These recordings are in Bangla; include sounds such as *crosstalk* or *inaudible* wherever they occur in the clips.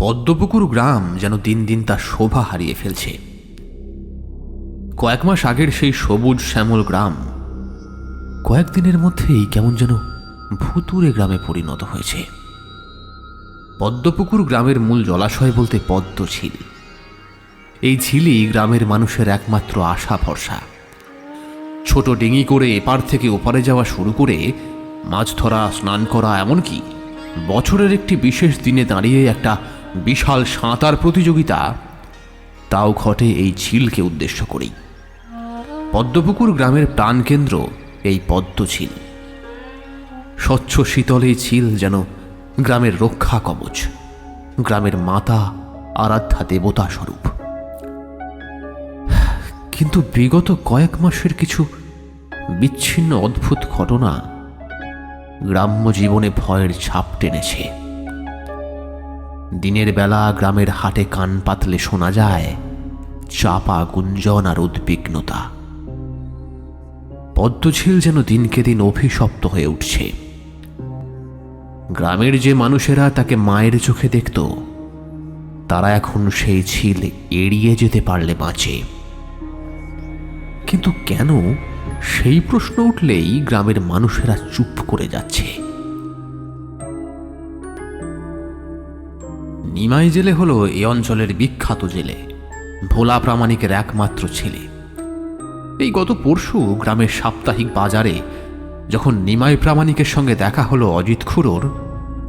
পদ্মপুকুর গ্রাম যেন দিন দিন তার শোভা হারিয়ে ফেলছে। কয়েক মাস আগের সেই সবুজ শ্যামল গ্রাম কয়েকদিনের মধ্যেই কেমন যেন ভুতুরে গ্রামে পরিণত হয়েছে। পদ্মপুকুর গ্রামের মূল জলাশয় বলতে পদ্ম ঝিল। এই ঝিলই গ্রামের মানুষের একমাত্র আশা ভরসা। ছোট ডিঙি করে এপার থেকে ওপারে যাওয়া শুরু করে মাছ ধরা, স্নান করা, এমনকি বছরের একটি বিশেষ দিনে দাঁড়িয়ে একটা বিশাল সাঁতার প্রতিযোগিতা, তাও ঘটে এই ঝিলকে উদ্দেশ্য করেই। পদ্মপুকুর গ্রামের প্রাণকেন্দ্র এই পদ্ম ঝিল। স্বচ্ছ শীতল এই ঝিল যেন গ্রামের রক্ষা কবচ, গ্রামের মাতা আরাধ্যা দেবতা স্বরূপ। কিন্তু বিগত কয়েক মাসের কিছু বিচ্ছিন্ন অদ্ভুত ঘটনা গ্রাম্য জীবনে ভয়ের ছাপ টেনেছে। দিনের বেলা গ্রামের হাটে কান পাতলে শোনা যায় চাপা গুঞ্জন আর উদ্বিগ্নতা। পদ্মঝিল যেন দিনকে দিন অভিশপ্ত হয়ে উঠছে। গ্রামের যে মানুষেরা তাকে মায়ের চোখে দেখত, তারা এখন সেই ঝিল এড়িয়ে যেতে পারলে বাঁচে। কিন্তু কেন সেই প্রশ্ন উঠলেই গ্রামের মানুষেরা চুপ করে যাচ্ছে? নিমাই জেলে হলো এ অঞ্চলের বিখ্যাত জেলে। ভোলা প্রামাণিকের একমাত্র ছেলে। এই গত পরশু গ্রামের সাপ্তাহিক বাজারে যখন নিমাই প্রামাণিকের সঙ্গে দেখা হলো অজিত খুড়োর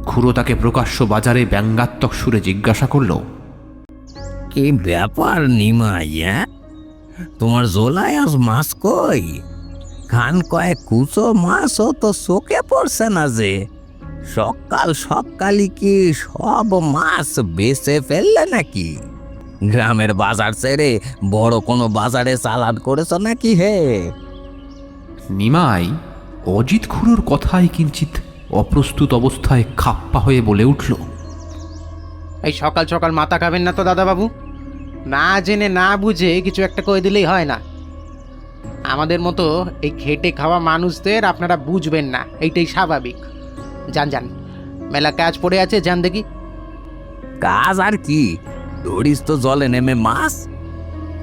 খুড়ো তাকে প্রকাশ্য বাজারে ব্যঙ্গাত্মক সুরে জিজ্ঞাসা করল, কি ব্যাপার নিমাই তোমার জোলায় আজ মাছ কই? খান কয়েক কুচো মাছও তো চোখে পড়ছে না যে। সকাল সকালই কি সব মাছ বেচে ফেললে নাকি? গ্রামের বাজার ছেড়ে বড় কোনো বাজারে চালান করেছ নাকি হে? নিমাই অজিত খুড়োর কথায় কিঞ্চিত অপ্রস্তুত অবস্থায় খাপ্পা হয়ে বলে উঠল। এই সকাল সকাল মাথা খাবেন না তো দাদাবাবু? না জেনে না বুঝে কিছু একটা করে দিলেই হয় না। আমাদের মতো এই খেটে খাওয়া মানুষদের আপনারা বুঝবেন না এইটাই স্বাভাবিক। যান যান। মেলা কাজ পড়ে আছে যান দেখি। কাজ আর কি? ধরিস তো জলে নেমে মাছ।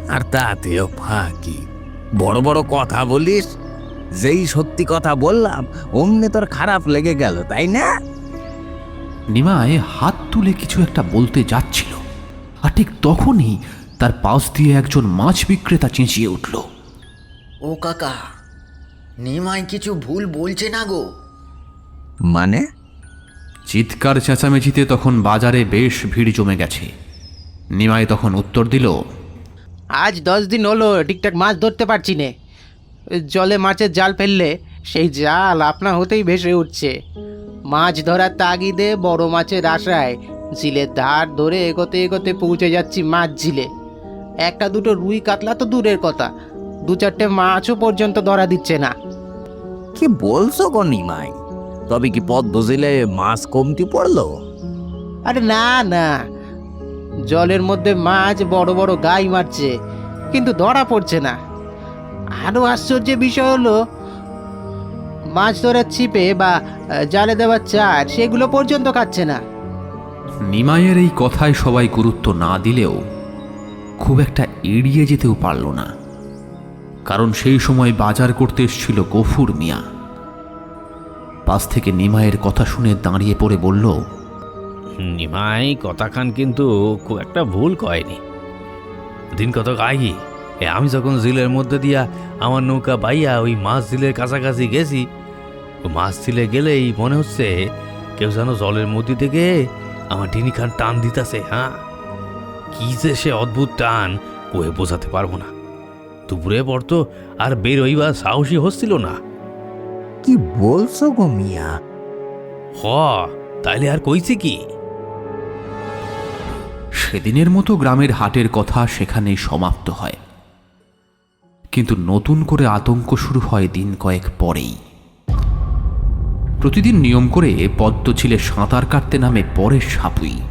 আর তাতেও ফাঁকি। বড় বড় কথা বলিস। যেই সত্যি কথা বললাম অমনি তোর খারাপ লেগে গেল তাই না? নিমাই হাত তুলে কিছু একটা বলতে যাচ্ছিল। আর ঠিক তখনই তার পাশ দিয়ে একজন মাছ বিক্রেতা চেঁচিয়ে উঠল। ও কাকা নিমাই কিছু ভুল বলছে না গো। মানে? চিৎকার চেঁচামেচিতে তখন বাজারে বেশ ভিড় জমে গেছে। নিমাই তখন উত্তর দিল আজ দশ দিন হলো ঠিকঠাক মাছ ধরতে পারছি নে। জলে মাছের জাল ফেললে সেই জাল আপনা হতেই ভেসে উঠছে। মাছ ধরার তাগিদে বড় মাছের আশায় ঝিলের ধার ধরে এগোতে এগোতে পৌঁছে যাচ্ছি মাছ ঝিলে। একটা দুটো রুই কাতলা তো দূরের কথা দু চারটে মাছও পর্যন্ত ধরা দিচ্ছে না। কি বলছো গো নিমাই? তবে কি পদ্ম জেলে মাছ কমতি পড়ল? আরে না না। জলের মধ্যে মাছ বড় বড় গাই মারছে কিন্তু ধরা পড়ছে না। আরও আশ্চর্যের বিষয় হলো মাছ ধরার ছিপে বা জালে দেওয়ার চার সেগুলো পর্যন্ত খাচ্ছে না। নিমাইয়ের এই কথায় সবাই গুরুত্ব না দিলেও খুব একটা এড়িয়ে যেতেও পারল না। কারণ সেই সময় বাজার করতে এসেছিল গফুর মিয়া। পাশ থেকে নিমাইয়ের কথা শুনে দাঁড়িয়ে পড়ে বলল, নিমাই কথাখান কিন্তু খুব একটা ভুল কয়নি। দিন কত আগে আমি যখন জিলের মধ্যে দিয়া আমার নৌকা বাইয়া ওই মাছ জিলের কাছাকাছি গেছি মাছ জিলে গেলেই মনে হচ্ছে কেউ যেন জলের মধ্যে থেকে আমার ডিনি খান টান দিতেছে হ্যাঁ? কি যে সে অদ্ভুত টান, কয়ে বোঝাতে পারব না। দুপুরে পর তো আর বের হইবা সাহসী হচ্ছিল না। কি বলছো গো মিয়া? হ, তাইলে আর কইছে কি? সেদিনের মতো গ্রামের হাটের কথা সেখানেই সমাপ্ত হয়। কিন্তু নতুন করে আতঙ্ক শুরু হয় দিন কয়েক পরেই। প্রতিদিন নিয়ম করে পদ্ম ছিলে সাঁতার কাটতে নামে পরের সাপুই।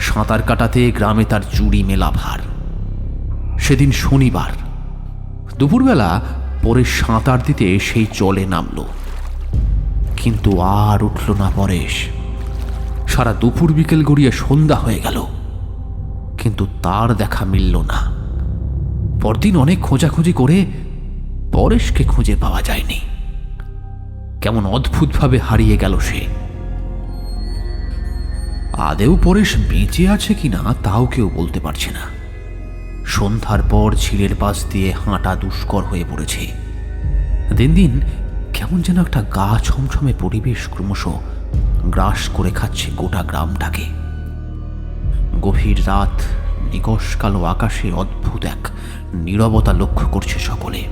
সাঁতার কাটাতে গ্রামে তার চুরি মেলা ভার। সেদিন শনিবার। দুপুরবেলা পরে সাঁতার দিতে সেই জলে নামল। কিন্তু আর উঠল না পরেশ। সারা দুপুর বিকেল গড়িয়ে সন্ধ্যা হয়ে গেল। কিন্তু তার দেখা মিলল না। পরদিন অনেক খোঁজাখুঁজি করে পরেশকে খুঁজে পাওয়া যায়নি। কেমন অদ্ভুতভাবে হারিয়ে গেল সে। আদেও পরেশ বেঁচে আছে কিনা তাও কেউ বলতে পারছে না। সন্ধ্যার পর ঝিলের পাশ দিয়ে হাঁটা দুষ্কর হয়ে পড়েছে। দিন দিন কেমন যেন একটা গা ছমছমে পরিবেশ ক্রমশ গ্রাস করে খাচ্ছে গোটা গ্রামটাকে। গভীর রাত, নিকশ কালো আকাশে অদ্ভুত এক নীরবতা লক্ষ্য করছে সকলে।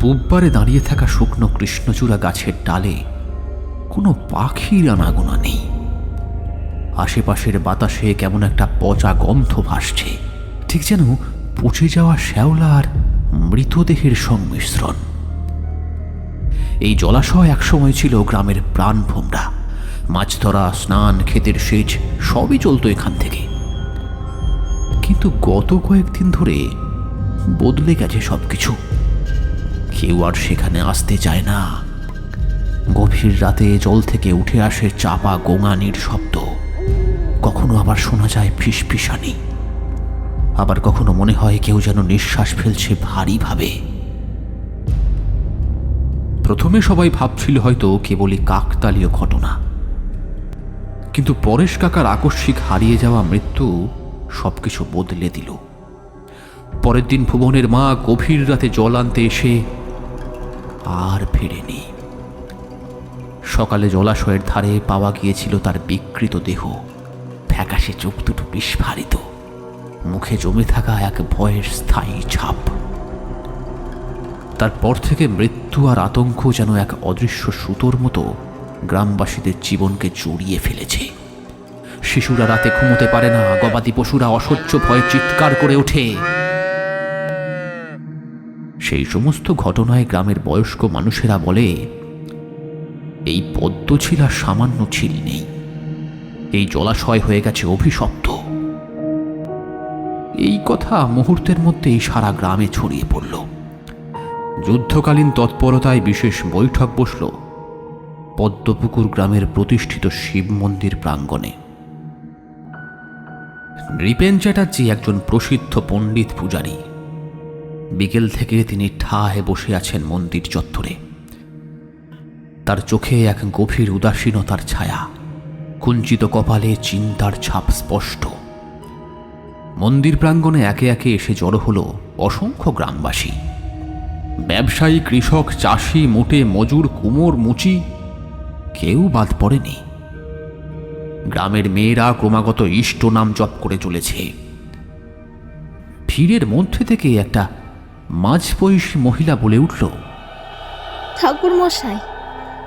পূববারে দাঁড়িয়ে থাকা শুকনো কৃষ্ণচূড়া গাছের ডালে কোনো পাখির আনাগোনা নেই। আশেপাশের বাতাসে কেমন একটা পচা গন্ধ ভাসছে। ঠিক যেন পচে যাওয়া শ্যাওলা আর মৃতদেহের সংমিশ্রণ। এই জলাশয় একসময় ছিল গ্রামের প্রাণ ভোমরা। মাছ ধরা স্নান, ক্ষেতের সেচ সবই চলতো এখান থেকে। কিন্তু গত কয়েকদিন ধরে বদলে গেছে সবকিছু। কেউ আর সেখানে আসতে চায় না। গভীর রাতে জল থেকে উঠে আসে চাপা গোঙানির শব্দ। কখনো আবার শোনা যায় ফিসফিসানি। আবার কখনো মনে হয় কেউ যেন নিঃশ্বাস ফেলছে ভারীভাবে। প্রথমে সবাই ভাবছিল হয়তো কেবলই কাকতালীয় ঘটনা। কিন্তু পরেশ কাকার আকস্মিক হারিয়ে যাওয়া মৃত্যু সবকিছু বদলে দিল। পরের দিন ভুবনের মা গভীর রাতে জল আনতে এসে আর ফেরেনি। সকালে জলাশয়ের ধারে পাওয়া গিয়েছিল তার বিকৃত দেহ। ফ্যাকাশে চোখ দুটো বিস্ফারিত। মুখে জমে থাকা এক ভয়ের স্থায়ী ছাপ। তারপর থেকে মৃত্যু আর আতঙ্ক যেন এক অদৃশ্য সুতোর মতো গ্রামবাসীদের জীবনকে জড়িয়ে ফেলেছে। শিশুরা রাতে ঘুমোতে পারে না, গবাদি পশুরা অসহ্য ভয়ে চিৎকার করে ওঠে। সেই সমস্ত ঘটনায় গ্রামের বয়স্ক মানুষেরা বলে, এই পদ্ম ছিল আর সামান্য ছিল নেই। এই জলাশয় হয়ে গেছে অভিশপ্ত। এই কথা মুহূর্তের মধ্যেই সারা গ্রামে ছড়িয়ে পড়ল। যুদ্ধকালীন তৎপরতায় বিশেষ বৈঠক বসল পদ্মপুকুর গ্রামের প্রতিষ্ঠিত শিব মন্দির প্রাঙ্গণে। নৃপেন চ্যাটার্জি একজন প্রসিদ্ধ পণ্ডিত পূজারী। বিকেল থেকে তিনি ঠাহে বসে আছেন মন্দির চত্বরে। তার চোখে এক গভীর উদাসীনতার ছায়া, কুঞ্চিত কপালে চিন্তার ছাপ স্পষ্ট। মন্দির প্রাঙ্গণে একে একে এসে জড়ো হলো অসংখ্য গ্রামবাসী। ব্যবসায়ী, কৃষক, চাষি, মোটে, মজুর, কুমোর, মুচি, কেউ বাদ পড়েনি। গ্রামের মেয়েরা ক্রমাগত ইষ্ট নাম জপ করে চলেছে। ভিড়ের মধ্যে থেকে একটা মাঝবয়সী মহিলা বলে উঠল, ঠাকুর মশাই,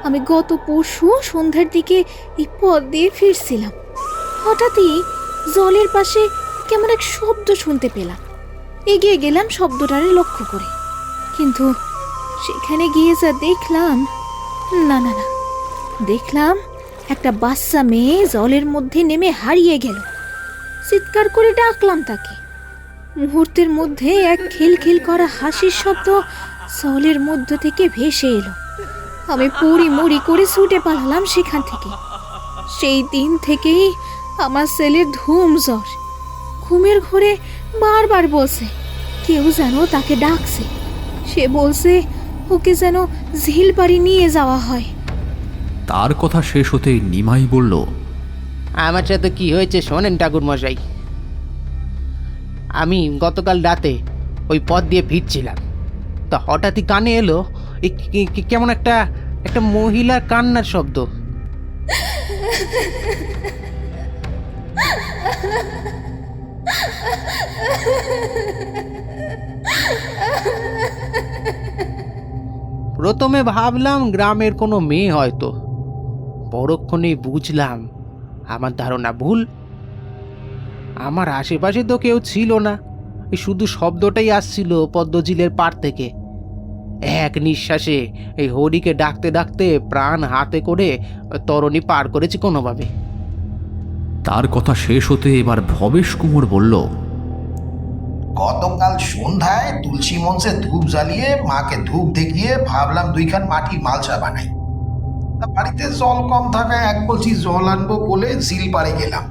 আমি গত পরশু সন্ধ্যার দিকে এই পথ দিয়ে ফিরছিলাম। হঠাৎই জলের পাশে কেমন এক শব্দ শুনতে পেলাম। এগিয়ে গেলাম শব্দটারে লক্ষ্য করে। কিন্তু সেখানে গিয়ে যা দেখলাম, না না না। দেখলাম একটা বাচ্চা মেয়ে জলের মধ্যে নেমে হারিয়ে গেল। চিৎকার করে ডাকলাম তাকে। মুহূর্তের মধ্যে এক খিলখিল করা হাসির শব্দ জলের মধ্য থেকে ভেসে এলো। আমি পড়ি মুড়ি করে ছুটে পালালাম সেখান থেকে। সেই দিন থেকেই আমার ছেলের ধুম জ্বর। ঘুমের ঘরে বারবার বলছে কেউ যেন তাকে ডাকছে। সে বলছে ওকে যেন ঝিল বাড়ি নিয়ে যাওয়া হয়। তার কথা শেষ হতেই নিমাই বলল আমার সাথে কি হয়েছে শোনেন ঠাকুর মশাই আমি গতকাল রাতে ওই পথ দিয়ে ফিরছিলাম। তা হঠাৎই কানে এলো কেমন একটা একটা মহিলার কান্নার শব্দ। প্রথমে ভাবলাম গ্রামের কোনো মেয়ে হয়তো। পরক্ষণেই বুঝলাম আমার ধারণা ভুল। আমার আশেপাশে তো কেউ ছিল না। শুধু শব্দটাই আসছিল পদ্মঝিলের পাড় থেকে। এক নিঃশ্বাসে এই হরিকে ডাকতে ডাকতে প্রাণ হাতে করে তরণী পার করেছি কোনোভাবে। তার কথা শেষ হতে এবার ভবেশ কুমোর বলল গতকাল সন্ধ্যায় তুলসী মঞ্চে ধূপ জ্বালিয়ে মাকে ধূপ দেখিয়ে ভাবলাম দুইখান মাটির মালসা বানাই। তা বাড়িতে জল কম থাকায় এক বলছি জল আনব বলে ঝিল পাড়ে গেলাম।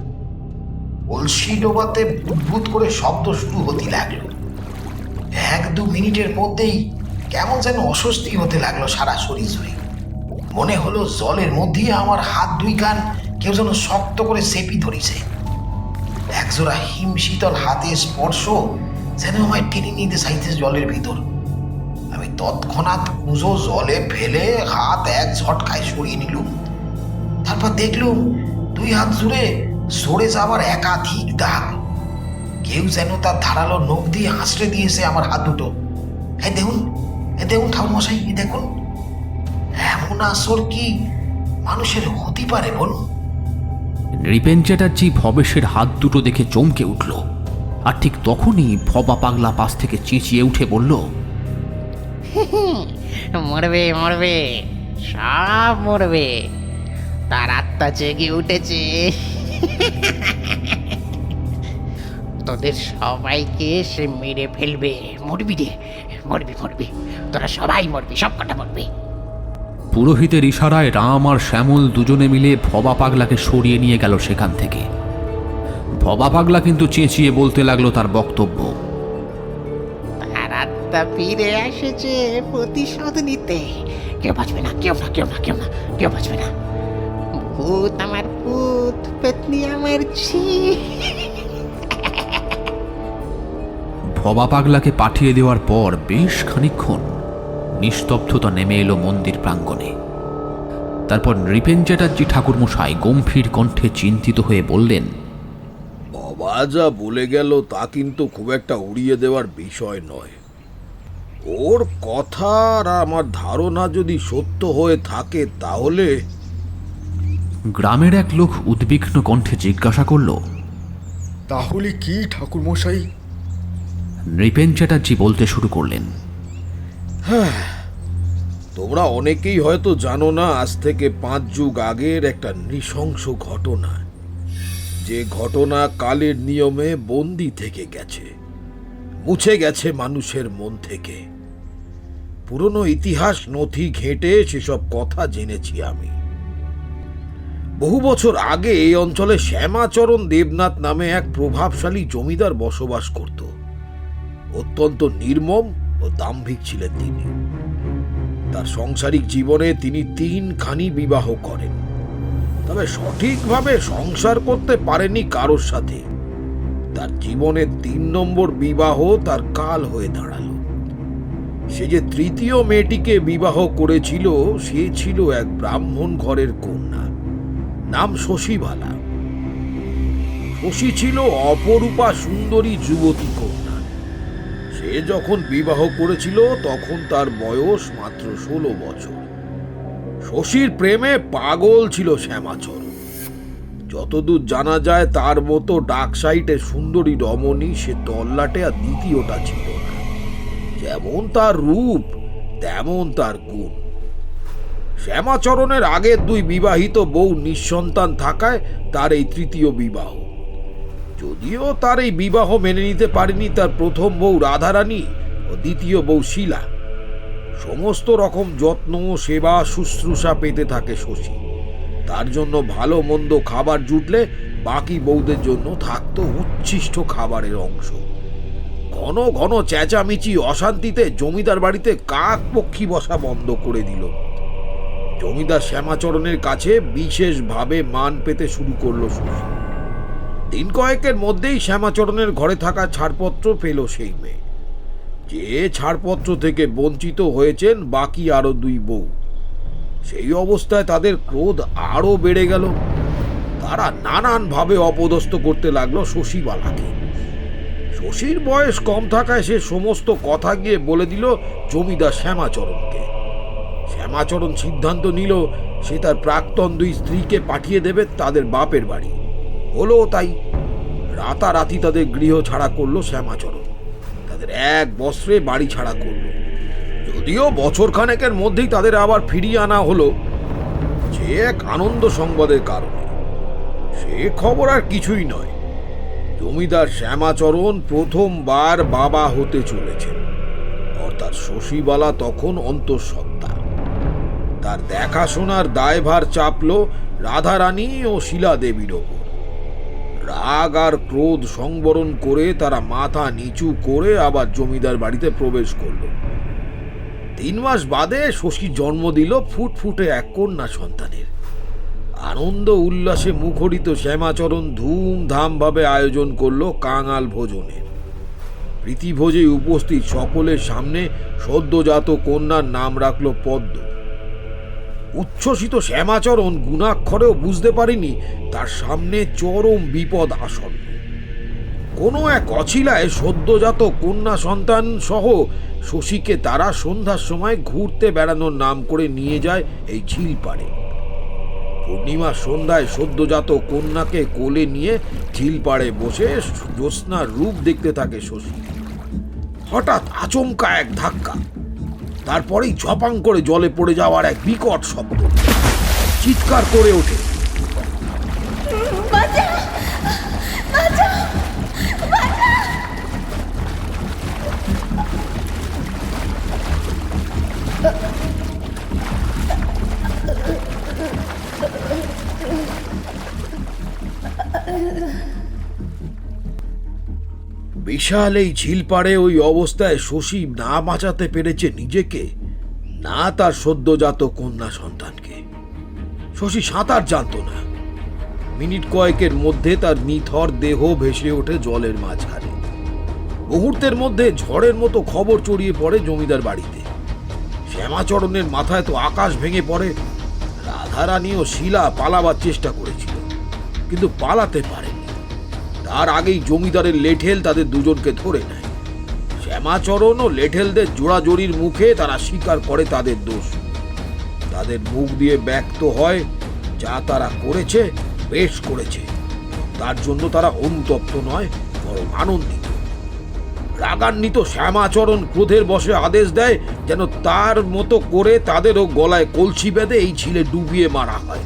কলসি ডোবাতে বুদবুদ করে শব্দ শুরু হতে লাগল। এক দু মিনিটের মধ্যেই কেমন যেন অস্বস্তি হতে লাগল সারা শরীর জুড়ে। মনে হলো জলের মধ্যেই আমার হাত দুই কান কেউ যেন শক্ত করে সেপি ধরিছে। একজোড়া হিম শীতল হাতে স্পর্শ যেন আমায় টেনে নিতে চাইতে জলের ভিতর। আমি তৎক্ষণাৎ কুজো জলে ফেলে হাত এক ঝটকায় সরিয়ে নিলুম। তারপর দেখলুম দুই হাত জুড়ে সরে যাবার একাধিক দাগ। কেউ যেন তার ধারালো নখ দিয়ে আঁচড়ে দিয়েছে আমার হাত দুটো। এই দেখুন এই দেখুন ঠাকুর মশাই দেখুন, এমন আসর কি মানুষের হতে পারে বলুন? নৃপেন চ্যাটার্জি ভবেশের হাত দুটো দেখে চমকে উঠল। আর ঠিক তখনই ভবা পাগলা পাশ থেকে চেঁচিয়ে উঠে বলল *laughs* মরবে মরবে সব মরবে। তার আত্মা জেগে উঠেছে। *laughs* তোদের সবাইকে সে মেরে ফেলবে। মরবি রে মরবি মরবি। তোরা সবাই মরবি সব কটা মরবি। পুরোহিতের ইশারায় রাম আর শ্যামল দুজনে মিলে ভবা পাগলাকে সরিয়ে নিয়ে গেল সেখান থেকে। ভবা পাগলা কিন্তু চেঁচিয়ে বলতে লাগল তার বক্তব্য। আত্মা ফিরে এসেছে প্রতিশোধ নিতে। কেউ বাঁচবে না কেউ না কেউ না কেউ না কেউ বাঁচবে না। ভূত আমার ভূত পেতনি আমার ছি ভবা পাগলাকে পাঠিয়ে দেওয়ার পর বেশ খানিকক্ষণ নিস্তব্ধতা নেমে এলো মন্দির প্রাঙ্গণে। তারপর নৃপেন চ্যাটার্জি ঠাকুরমশাই গম্ভীর কণ্ঠে চিন্তিত হয়ে বললেন বাবা যা বলে গেল তা কিন্তু খুব একটা উড়িয়ে দেওয়ার বিষয় নয়। ওর কথা আর আমার ধারণা যদি সত্য হয়ে থাকে তাহলে গ্রামের এক লোক উদ্বিগ্ন কণ্ঠে জিজ্ঞাসা করল তাহলে কি ঠাকুরমশাই? নৃপেন চ্যাটার্জি বলতে শুরু করলেন হ্যাঁ তোমরা অনেকেই হয়তো জানো না আজ থেকে পাঁচ যুগ আগের একটা নৃশংস ঘটনা। যে ঘটনা কালের নিয়মে বন্দি থেকে গেছে, মুছে গেছে মানুষের মন থেকে। পুরনো ইতিহাস নথি ঘেঁটে সেসব কথা জেনেছি আমি। বহু বছর আগে এই অঞ্চলে শ্যামাচরণ দেবনাথ নামে এক প্রভাবশালী জমিদার বসবাস করত। অত্যন্ত নির্মম ও দাম্ভিক ছিলেন তিনি। তার সংসারিক জীবনে তিনি তিনখানি বিবাহ করেন। তবে সঠিকভাবে সংসার করতে পারেনি কারোর সাথে। তার জীবনের তিন নম্বর বিবাহ তার কাল হয়ে দাঁড়াল। সে যে তৃতীয় মেয়েটিকে বিবাহ করেছিল, সে ছিল এক ব্রাহ্মণ ঘরের কন্যা, নাম শশীবালা। শশী ছিল অপরূপা সুন্দরী যুবতী কন্যা। সে যখন বিবাহ করেছিল, তখন তার বয়স মাত্র ষোলো বছর। শশীর প্রেমে পাগল ছিল শ্যামাচরণ যতদূর জানা যায়, তার মতো ডাক সাইটে সুন্দরী রমণী সে তল্লাটে আর দ্বিতীয়টা ছিল না। যেমন তার রূপ, তেমন তার গুণ। শ্যামাচরণের আগের দুই বিবাহিত বউ নিঃসন্তান থাকায় তার এই তৃতীয় বিবাহ। যদিও তার এই বিবাহ মেনে নিতে পারেনি তার প্রথম বউ রাধারানী ও দ্বিতীয় বউ শিলা। সমস্ত রকম যত্ন, সেবা, শুশ্রূষা পেতে থাকে শশী। তার জন্য ভালো মন্দ খাবার জুটলে বাকি বউদের জন্য থাকতো উচ্ছিষ্ট খাবারের অংশ। ঘন ঘন চেঁচামেচি অশান্তিতে জমিদার বাড়িতে কাক পক্ষী বসা বন্ধ করে দিল। জমিদার শ্যামাচরণের কাছে বিশেষভাবে মান পেতে শুরু করল শশী। দিন কয়েকের মধ্যেই শ্যামাচরণের ঘরে থাকা ছাড়পত্র পেল সেই মেয়ে। যে ছাড়পত্র থেকে বঞ্চিত হয়েছেন বাকি আরও দুই বউ? সেই অবস্থায় তাদের ক্রোধ আরও বেড়ে গেল। তারা নানানভাবে অপদস্থ করতে লাগল শশীবালাকে। শশীর বয়স কম থাকায় সে সমস্ত কথা গিয়ে বলে দিল জমিদার শ্যামাচরণকে। শ্যামাচরণ সিদ্ধান্ত নিল সে তার প্রাক্তন দুই স্ত্রীকে পাঠিয়ে দেবে তাদের বাপের বাড়ি। হলো তাই। রাতারাতি তাদের গৃহ ছাড়া করল শ্যামাচরণ। এক বস্ত্রে বাড়ি ছাড়া করল। যদিও বছর খানেকের মধ্যেই তাদের আবার ফিরিয়ে আনা হলো, যে এক আনন্দ সংবাদের কারণে। সে খবর আর কিছুই নয়। জমিদার শ্যামাচরণ প্রথমবার বাবা হতে চলেছেন। অর্থাৎ শশীবালা তখন অন্তঃসত্ত্বা। তার দেখাশোনার দায়ভার চাপল রাধারানী ও শিলা দেবীর ওপর। রাগ আর ক্রোধ সংবরণ করে তারা মাথা নিচু করে আবার জমিদার বাড়িতে প্রবেশ করল। তিন মাস বাদে শশী জন্ম দিল ফুটফুটে এক কন্যা সন্তানের। আনন্দ উল্লাসে মুখরিত শ্যামাচরণ ধুমধাম ভাবে আয়োজন করল কাঙাল ভোজনের প্রীতিভোজে উপস্থিত সকলের সামনে সদ্যজাত কন্যার নাম রাখল পদ্ম। উচ্ছ্বসিত শ্যামাচরণ গুণাক্ষরেও বুঝতে পারিনি তার সামনে চরম বিপদ আসন্ন। কোনো এক অছিলায় সদ্যজাত কন্যা সন্তান সহ শশীকে তারা সন্ধ্যার সময় ঘুরতে বেড়ানোর নাম করে নিয়ে যায় এই ঝিল পাড়ে পূর্ণিমার সন্ধ্যায় সদ্যজাত কন্যাকে কোলে নিয়ে ঝিল পাড়ে বসে জ্যোৎস্নার রূপ দেখতে থাকে শশী। হঠাৎ আচমকা এক ধাক্কা। তারপরেই ঝপাং করে জলে পড়ে যাওয়ার এক বিকট শব্দ। চিৎকার করে ওঠে। বিশাল এই ঝিল পাড়ে ওই অবস্থায় শশী না বাঁচাতে পেরেছে নিজেকে, না তার সদ্যজাত কন্যা সন্তানকে। শশী সাঁতার জানতো না। মিনিট কয়েকের মধ্যে তার নিথর দেহ ভেসে ওঠে জলের মাঝখানে। মুহূর্তের মধ্যে ঝড়ের মতো খবর চড়িয়ে পড়ে জমিদার বাড়িতে। শ্যামাচরণের মাথায় তো আকাশ ভেঙে পড়ে। রাধারানী ও শিলা পালাবার চেষ্টা করেছিল, কিন্তু পালাতে পারেনি। তার আগেই জমিদারের লেঠেল তাদের দুজনকে ধরে নেয়। শ্যামাচরণ ও লেঠেলদের জোড়াজোড়ির মুখে তারা স্বীকার করে তাদের দোষ। তাদের মুখ দিয়ে ব্যক্ত হয়, যা তারা করেছে, বেশ করেছে। তার জন্য তারা অনুতপ্ত নয়, বরং আনন্দিত। রাগান্বিত শ্যামাচরণ ক্রোধের বসে আদেশ দেয়, যেন তার মতো করে তাদেরও গলায় কলসি বেঁধে এই ছিলে ডুবিয়ে মারা হয়।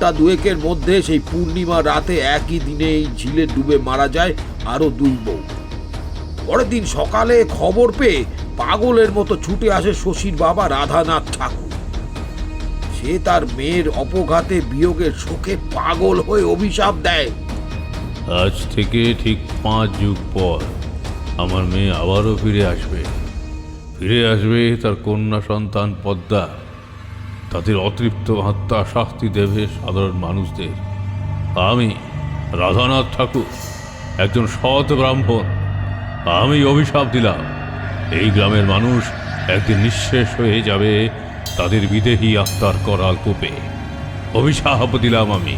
ঘণ্টা দুয়েকের মধ্যে সেই পূর্ণিমা রাতে একই দিনে এই ঝিলে ডুবে মারা যায় আরও দুই বউ। পরের দিন সকালে খবর পেয়ে পাগলের মতো ছুটে আসে শশীর বাবা রাধানাথ ঠাকুর। সে তার মেয়ের অপঘাতে বিয়োগের শোকে পাগল হয়ে অভিশাপ দেয়। আজ থেকে ঠিক পাঁচ যুগ পর আমার মেয়ে আবারও ফিরে আসবে। ফিরে আসবে তার কন্যা সন্তান পদ্মা। তাদের অতৃপ্ত আত্মা শাস্তি দেবে সাধারণ মানুষদের। আমি রাধানাথ ঠাকুর, একজন সৎ ব্রাহ্মণ। আমি অভিশাপ দিলাম। এই গ্রামের মানুষ একদিন নিঃশেষ হয়ে যাবে, তাদের বিদেহী আত্মার করাল কোপে। অভিশাপ দিলাম আমি।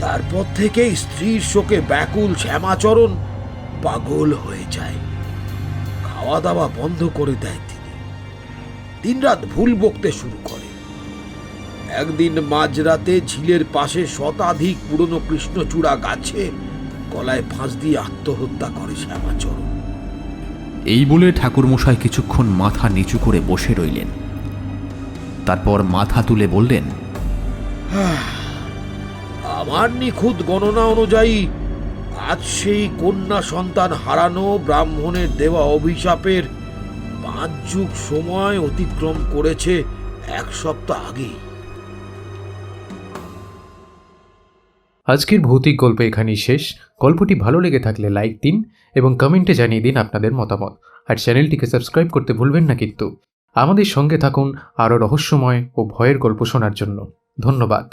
তারপর থেকেই স্ত্রীর শোকে ব্যাকুল শ্যামাচরণ পাগল হয়ে যায়। খাওয়া দাওয়া বন্ধ করে দেয় দিনরাত ভুল বকতে শুরু করে। একদিন মাঝরাতে ঝিলের পাশে শতাধিক পুরনো কৃষ্ণচূড়া গাছে গলায় ফাঁস দিয়ে আত্মহত্যা করে শ্যামাচরণ। এই বলে ঠাকুরমশাই কিছুক্ষণ মাথা নিচু করে বসে রইলেন। তারপর মাথা তুলে বললেন আমার নিখুঁত গণনা অনুযায়ী আজ সেই কন্যা সন্তান হারানো ব্রাহ্মণের দেওয়া অভিশাপের পাঁচ যুগ সময় অতিক্রম করেছে এক সপ্তাহ আগেই। আজকের ভৌতিক গল্প এখানেই শেষ। গল্পটি ভালো লেগে থাকলে লাইক দিন এবং কমেন্টে জানিয়ে দিন আপনাদের মতামত। আর চ্যানেলটিকে সাবস্ক্রাইব করতে ভুলবেন না কিন্তু। আমাদের সঙ্গে থাকুন আরও রহস্যময় ও ভয়ের গল্প শোনার জন্য। ধন্যবাদ।